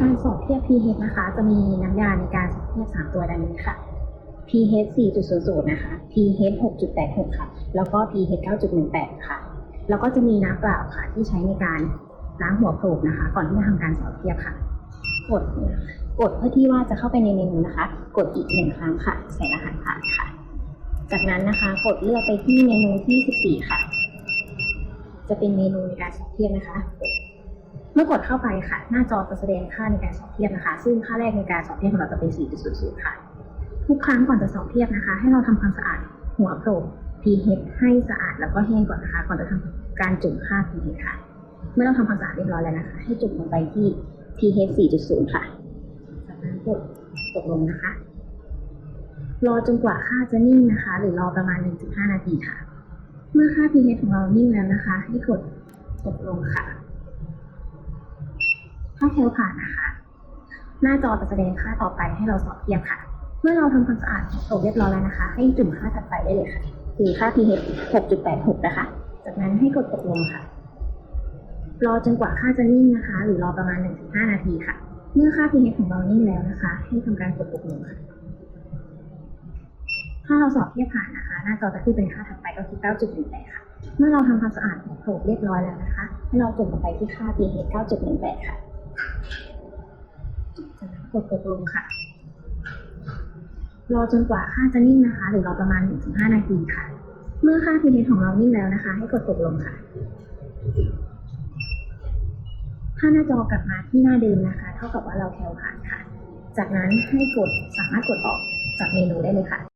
การสอบเทียบ pH นะคะ จะมีน้ำยาในการสอบเทียบ 3 ตัวดังนี้ค่ะ pH 4.00 นะคะ pH 6.86 ค่ะ แล้วก็ pH 9.18 ค่ะ แล้วก็จะมีน้ำเปล่าค่ะ ที่ใช้ในการล้างหัวโขลกนะคะ ก่อนที่จะทำการสอบเทียบค่ะ กดกดเพื่อที่ว่าจะเข้าไปในเมนูนะคะ กดอีกหนึ่งครั้งค่ะ ใส่รหัสผ่านค่ะ จากนั้นนะคะ กดเลือกไปที่เมนูที่ 14 ค่ะ จะเป็นเมนูในการสอบเทียบนะคะ เมื่อกดเข้าไปค่ะ หน้าจอจะแสดงค่าในการสอบเทียบนะคะ ซึ่งค่าแรกในการสอบเทียบของเราจะเป็น 4.00 ค่ะ ทุกครั้งก่อนจะสอบเทียบนะคะ ให้เราทำความสะอาดหัวโขลก pH ให้สะอาดแล้วก็แห้งก่อนนะคะ ก่อนจะทำการจุ่มค่า pH ค่ะ เมื่อเราทำความสะอาดเรียบร้อยแล้วนะคะ ให้จุ่มลงไปที่ pH 4.0 ค่ะ จากนั้นกดตกลงนะคะ รอจนกว่าค่าจะนิ่งนะคะ หรือรอประมาณ 1-5 นาทีค่ะ เมื่อค่า pH ของเรานิ่งแล้วนะคะ ให้กดตกลงค่ะ ถ้าเทลผ่านนะคะ หน้าจอจะแสดงค่าต่อไปให้เราสอบเทียบค่ะ เมื่อเราทำความสะอาดโถเรียบร้อยแล้วนะคะ ให้จุ่มค่าถัดไปได้เลยค่ะ คือค่า pH 6.86 นะคะ จากนั้นให้กดตกลงค่ะ รอจนกว่าค่าจะนิ่งนะคะ หรือรอประมาณ 1-5 นาทีค่ะ เมื่อค่า pH ของเรานิ่งแล้วนะคะ ให้ทำการกดตกลงค่ะ ถ้าเราสอบเทียบผ่านนะคะ หน้าจอจะขึ้นเป็นค่าถัดไปก็คือ 9.18 ค่ะ เมื่อเราทำความสะอาดของโถเรียบร้อยแล้วนะคะ ให้เราจุ่มลงไปที่ค่า pH 9.18 ค่ะ หกหกดตกลงค่ะ รอจนกว่าค่าจะนิ่งนะคะ หรือรอประมาณ 1-5 นาทีค่ะ เมื่อค่า pH ของเรานิ่งแล้วนะคะ ให้กดตกลงค่ะ ถ้าหน้าจอกลับมาที่หน้าเดิมนะคะ เท่ากับว่าเราแคลผ่านค่ะ จากนั้นให้กดสามารถกดออกจากเมนูได้เลยค่ะ